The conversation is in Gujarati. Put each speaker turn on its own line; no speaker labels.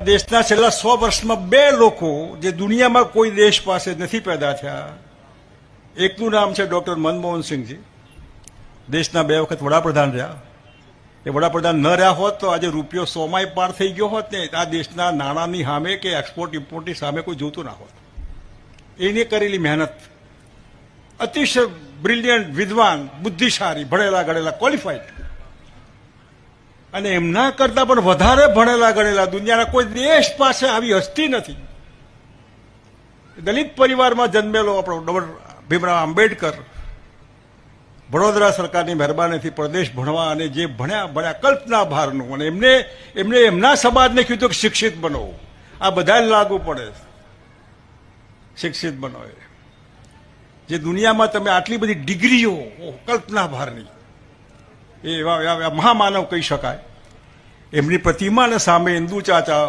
દેશના છેલ્લા સો વર્ષમાં બે લોકો જે દુનિયામાં કોઈ દેશ પાસે નથી પેદા થયા, એકનું નામ છે ડોક્ટર મનમોહન સિંહજી. દેશના બે વખત વડાપ્રધાન રહ્યા. એ વડાપ્રધાન ન રહ્યા હોત તો આજે રૂપિયો સોમાય પાર થઈ ગયો હોત ને, આ દેશના નાણાંની સામે કે એક્સપોર્ટ ઇમ્પોર્ટની સામે કોઈ જોતું ના હોત. એને કરેલી મહેનત અતિશય બ્રિલિયન્ટ વિદ્વાન, બુદ્ધિશાળી, ભણેલા ગણેલા ક્વોલિફાઈડ અને એમના કરતા પણ વધારે ભણેલા ગણેલા દુનિયાના કોઈ દેશ પાસે આવી હસ્તી નથી. દલિત પરિવારમાં જન્મેલો આપણો ડોક્ટર ભીમરાવ આંબેડકર વડોદરા સરકારની મહેરબાનીથી પ્રદેશ ભણવા અને જે ભણ્યા ભણ્યા કલ્પના ભારનું અને એમને એમને એમના સમાજને કીધું કે શિક્ષિત બનો. આ બધા લાગુ પડે. શિક્ષિત બનો જે દુનિયામાં તમે આટલી બધી ડિગ્રીઓ કલ્પના ભારની. એ એવા મહામાનવ કહી શકાય. એમની પ્રતિમાને સામે ઇન્દુ ચાચા